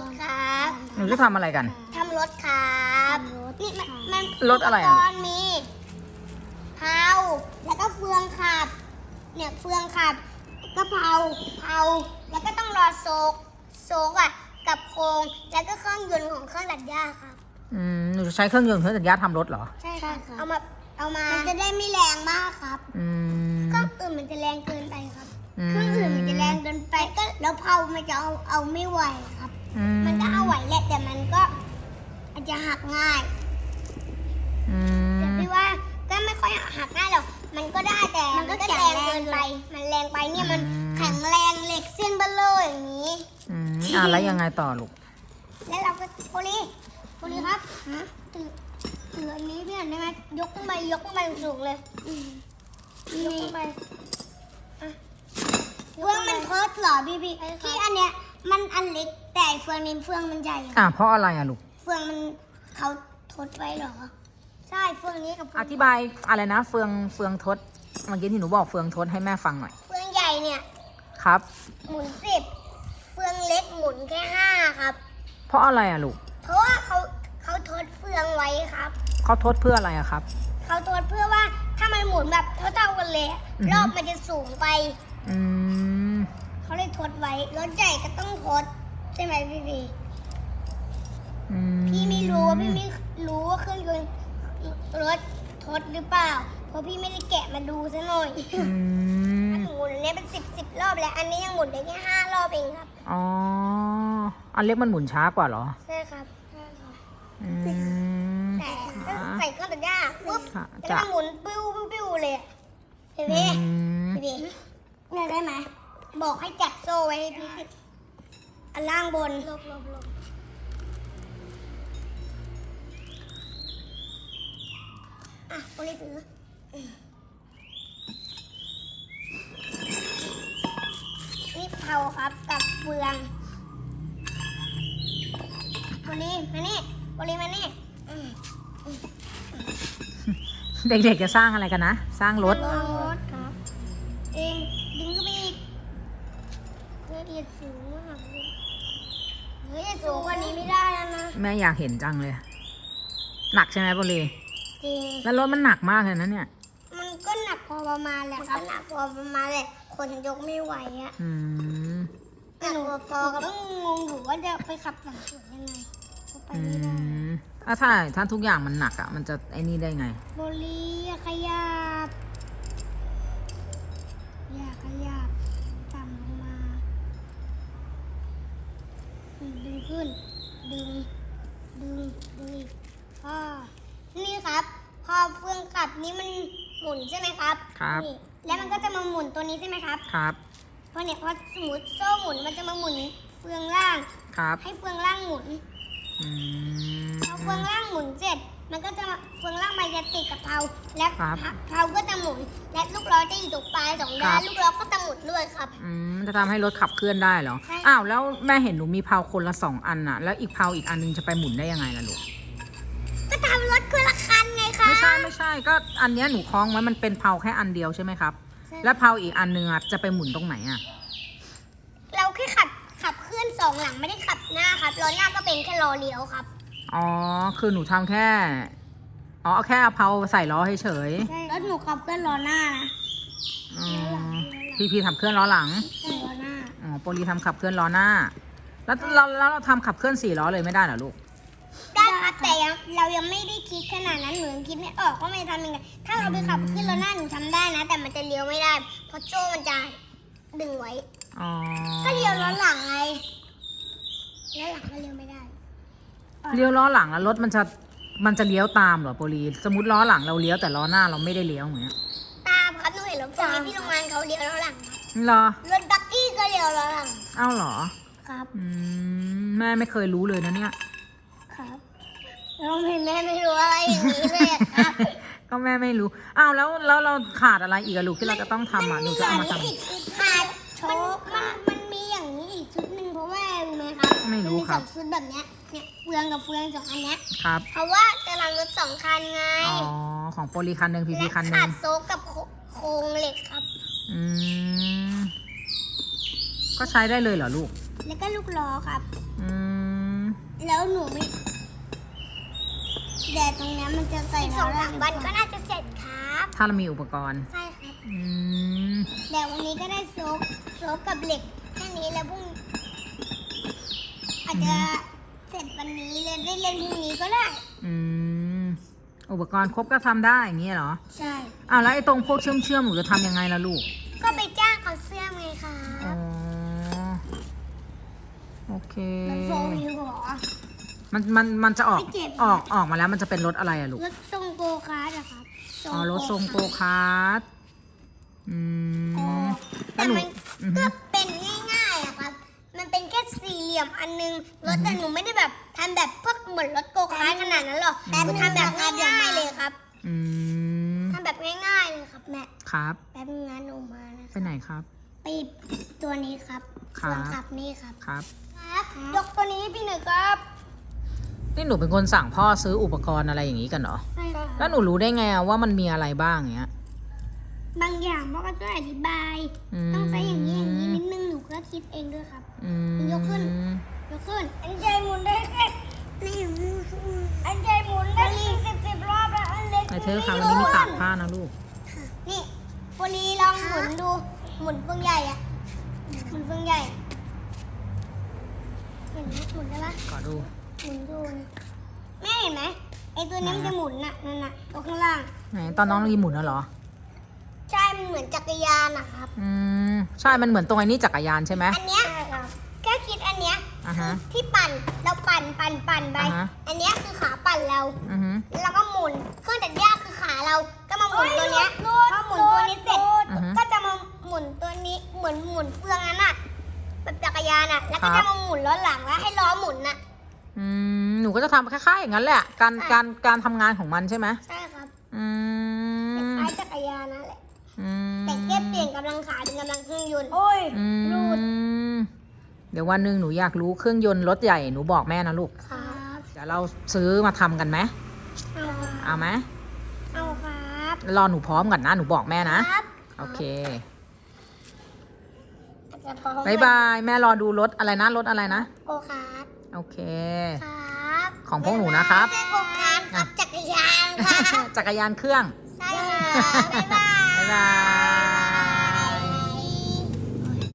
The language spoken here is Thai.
ถครับหนูจะทำอะไรกัน ทำรถครับนี่มันมันรถอะไรอะ ปกรณ์มีเผาแล้วก็เฟืองขับ เนี่ยเฟืองขับก็เผาเผาแล้วก็ต้องรอโซกโซกอะกับโครงแล้วก็เครื่องยนต์ของเครื่องตัดหญ้าครับ อืมหนูจะใช้เครื่องยนต์เครื่องตัดหญ้าทำรถเหรอ ใช่ค่ะเอามาเอามามันจะได้ไม่แรงมากครับอืมเครื่องอื่นมันจะแรงเกินไปครับอืมเครื่องอื่นมันจะแรงเกินไปก็แล้วเผามันจะเอาเอาไม่ไหวครับ อืมันก็เอาไหวแหละแต่มันก็อาจจะหักง่าย อืแต่ม พี่ว่าก็ไม่ค่อยหักง่ายหรอก มันก็ได้แต่มันก็แรงเกินไป มันแรงไปเนี่ยมันแข็งแรงเหล็กเส้นเบลเลอร์อย่างนี้ อืมอะแล้วยังไงต่อลูก แล้วเราก็โพลีโพลีครับถือถืออันนี้พี่อ่านได้ไหมยกขึ้นไปยกขึ้นไปสูงๆเลยยกขึ้นไปอะเฟืองมันเพิร์ดเหรอพี่พี่ที่อันเนี้ย มันอันเล็กแต่ไอ้เฟืองนี้เฟืองมันใหญ่อะอะเพราะอะไรอะลูก เฟืองมันเขาทดไว้เหรอ ใช่เฟืองนี้กับเฟือธิบายอะไรนะ เฟืองเฟืองทดเมื่อกี้ที่หนูบอกเฟืองทดให้แม่ฟังหน่อย เฟืองใหญ่เนี่ย ครับ หมุนสิบเฟืองเล็กหมุนแค่ห้าครับ เพราะอะไรอะลูกเพราะว่าเขาเขาทดเฟืองไว้ครับ เขาทดเพื่ออะไรอะครับ เขาทดเพื่อว่าถ้ามันหมุนแบบเท่าๆกันเลยอือฮึ รอบมันจะสูงไป อืม เขาเลยทดไว้ รถใหญ่ก็ต้องทดใช่ไหมพี่พี่อืมพี่ไม่รู้ว่าพี่ไม่รู้ว่าเครื่องยนต์รถทดหรือเปล่า เพราะพี่ไม่ได้แกะมาดูซะหน่อยอืมหมุนเนี่ยเป็นสิบสิบรอบแล้ว อันนี้ยังหมุนได้แค่ห้ารอบเองครับ อ๋อ อันเล็กมันหมุนช้ากว่าเหรอใช่ครับใช่ครับอืม แต่ถ้าใส่เครื่องตัดหญ้าปุ๊บค่ะแล้วจ้ะมันหมุนปิ้วปิ้วปิ้วเลยอะเห็นไหมอืม พี่เนี่ยได้ไหม บอกให้จัดโซ่ไว้ให้พี่อันล่างบนลบลบลบอะคนนี้ถือนี่เผาครับกับเฟืองโบลีมานี่โบลีมานี่เด็กๆจะสร้างอะไรกันนะ สร้างรถ ละเอียดสูงมากเลยเฮ้ยสูงกว่านี้ไม่ได้แล้วนะแม่อยากเห็นจังเลย หนักใช่ไหมโบลีจริงแล้วรถมันหนักมากเลยนะเนี่ย มันก็หนักพอประมาณแหละครับหนักพอประมาณแหละคนยกไม่ไหวอะอืมหนูพอกับต้องงงอยู่ว่าจะไปขับหลังสวนยังไงก็ไปอืไม่ได้มถ้าถ้าถ้าทุกอย่างมันหนักอะ มันจะไอ้นี่ได้ไง โบลีอย่าขยับอย่าขยับต่ำลงมาอืมดึง ขึ้น ดึง ดึง ดึงอีกอ่านี่ครับ พอเฟืองกลับนี้มันหมุนใช่ไหมครับครับนี่แล้วมันก็จะมาหมุนตัวนี้ใช่ไหมครับ ครับเพราะเนี่ยพอสมมติโซ่หมุนมันจะมาหมุนเฟืองล่าง ครับ ให้เฟืองล่างหมุนอืมพอเฟืองล่างหมุนเสร็จ มันก็จะมาเฟืองล่างมันจะติดกับเพลาและครับเพลาก็จะหมุน และลูกล้อจะอยู่ตรงปลายสองครัด้านบลูกล้อก็จะหมุนด้วยครับ อืมจะทำให้รถขับเคลื่อนได้เหรอ ใช่ อ้าวแล้วแม่เห็นหนูมีเพลาคนละสองอันน่ะ แล้วอีกเพลาอีกอันนึงจะไปหมุนได้ยังไงล่ะลูก ก็ทำรถคนละคันไงคะ ไม่ใช่ไม่ใช่ก็อันเนี้ยหนูคล้องไว้มันเป็นเพลาแค่อันเดียวใช่ไหมครับ ใช่ แล้วเพลาอีกอันนึงอะจะไปหมุนตรงไหนอะ เราแค่ขับขับเคลื่อนสองหลังไม่ได้ขับหน้าครับล้อหน้าก็เป็นแค่ล้อเลี้ยวครับ อ๋อ คือหนูทำแค่ อ๋อเอาแค่เอาเพลาใส่ล้อเฉยใช่แล้วหนูขับเคลื่อนล้อหน้านะๆอ๋อพี่พีทำเคลื่อนล้อหลังใช่ล้อหน้า อ๋อโปรลีทำขับเคลื่อนล้อหน้า แล้วเราแล้วเราทำขับเคลื่อนสี่ล้อเลยไม่ได้เหรอลูก ได้ครับแต่ยังเรายังไม่ได้คิดขนาดนั้นหนูยังคิดไม่ออกว่ามันจะทำยังไงถ้าเราไปขับขึ้นล้อหน้าหนูทำได้นะ แต่มันจะเลี้ยวไม่ได้เพราะโซ่มันจะดึงไว้อ๋อ ก็เลี้ยวล้อหลังไงล้อหลังก็เลี้ยวไม่ได้ เลี้ยวล้อหลังแล้วรถมันจะมันจะเลี้ยวตามเหรอโปรลีสมมติล้อหลังเราเลี้ยวแต่ล้อหน้าเราไม่ได้เลี้ยวอย่างเงี้ยตามครับหนูเห็นรถคันนี้ที่โรงงานเขาเลี้ยวล้อหลังครับเหรอรถบักกี้ก็เลี้ยวล้อหลังเอ้าเหรอครับอืมแม่ไม่เคยรู้เลยนะเนี่ย ครับเราเห็นแม่ไม่รู้อะไรอย่างนี้เลยอะครับก็แม่ไม่รู้อ้าวแล้วแล้วเราขาดอะไรอีกอะลูกที่เราจะต้องทำอะหนูจะเอามาทอีกชุดขาดโชก ไหมครับำไม่รู้ครับ มันมีสองชุดแบบเนี้ยเนี่ยเฟืองกับเฟืองสองอันเนี้ยครับ เพราะว่าจะรังรถสองคันไงอ๋อ ของโปรลีคันหนึ่งพีพีและคันหขานึ่ดงโซ่กับโคโครงเหล็กครับ อืม ก็ใช้ได้เลยเหรอลูก แล้วก็ลูกล้อครับ อืม แล้วหนูไม่แดดตรงเนี้ยมันจะใส่สองสามวันก็น่าจะเสร็จครับ ถ้าเรามีอุปกรณ์ ใช่ครับ อืม แต่วันนี้ก็ได้โซกโซกกับเหล็กแค่นี้แล้วพรุ่ง อาจจะเสร็จวันนี้เลยได้เล่นพรุ่งนี้ก็ได้ อืมอุปกรณ์ครบก็ทำได้อย่างเงี้ยเหรอใช่ อ้าวแล้วไอ้ตรงพวกเชื่อมเชื่อมๆหนูจะทำยังไงล่ะลูก ก็ไปจ้างเขาเสื้อมไงคะอ๋อ โอเคมันโฟวิวเหรอ มันมันมันจะออกไม่เจ็บ ออกออกมาแล้วมันจะเป็นรถอะไรอะลูก รถทรงโกคาร์ดอะครับอ๋อรถทรงโกคาร์ทอืมแล้แต่วหนูมันอือฮึก็ ลี่ยมอันนึงรถแต่หนูไม่ได้แบบทำแบบพวกเหมือนรถโกคาร์ทขนาดนั้นหรอกแต่ทำแบบง่ายๆเลยครับอืมทำแบบง่ายๆเลยครับแม่ครับแป๊บนึงนะหนูมานะไปไหนครับปีบตัวนี้ครับครับส่วนขับนี่ครับครับครับยกตัวนี้ให้พี่หนึ่งครับนี่หนูเป็นคนสั่งพ่อซื้ออุปกรณ์อะไรอย่างนี้กันเหรอ ใช่ครับแล้วหนูรู้ได้ไงอะว่ามันมีอะไรบ้างอย่างเงี้ย บางอย่างพ่อก็ช่วยอธิบายอืมต้องใช้อย่างนี้อย่างนี้นิดนึงหนูก็คิดเองด้วยครับอืมยกขึ้นยกขึ้น อันใจหมุนได้แค่นี่อันใจหมุนได้สิบสิบรอบแล้วอันเล็กไอเธอค่ะวันนี้มีตากผ้านะลูกนี่วันนี้ลองหมุนดูหมุนเฟืองใหญ่อะหมุนเฟืองใหญ่เห็นไหมหมุนได้ปะขอดูหมุนดูนะแม่เห็นไหมไอตัวนี้มันจะหมุนน่ะนั่นน่ะตัวข้างล่างไหนตอนน้องรีหมุนน่ะเหรอใช่ มันเหมือนจักรยานนะครับ อืมใช่มันเหมือนตรงไอ้นี่จักรยานใช่ไหม อันเนี้ยแค่คิดอันเนี้ยอ่าฮะที่ปั่นเราปั่นปั่นปั่นไป อ่าฮะ อันเนี้ยคือขาปั่นเราอือฮึ แล้วก็หมุนเครื่องตัดหญ้าคือขาเราก็มาหมุนตัวเนี้ยพอหมุนตัวนี้เสร็จอือฮึก็จะมาหมุนตัวนี้เหมือนหมุนเฟืองนั้นน่ะแบบจักรยานน่ะแล้วก็ครัจะบ มาหมุนล้อหลังแล้วให้ล้อหมุนน่ะ อืมหนูก็จะทำคล้ายๆอย่างนั้นแหละ การใช่ การการทำงานของมันใช่ไหมใช่ครับอืมคล้ายจักรยานนั่นแหละ อืมแต่แค่เปลี่ยนกำลังขาเป็นกำลังเครื่องยนต์โอ้ยอืมเดี๋ยววันหนึ่งหนูอยากรู้เครื่องยนต์รถใหญ่หนูบอกแม่นะลูก ครับเดี๋ยวเราซื้อมาทำกันไหมเอาครับเอาไหมเอาครับรอหนูพร้อมก่อนนะ หนูบอกแม่นะ ครับโอเคอาจจะพร้อมบายบายแม่รอดูรถอะไรนะรถอะไรนะ โกคาร์ดโอเค ครับของพวกหนูนะครับ ไม่ใช่โกคาร์ดครับจักรยานค่ะจักรยานเครื่อง ใช่ค่ะบ๊ายบายบ๊าย บาย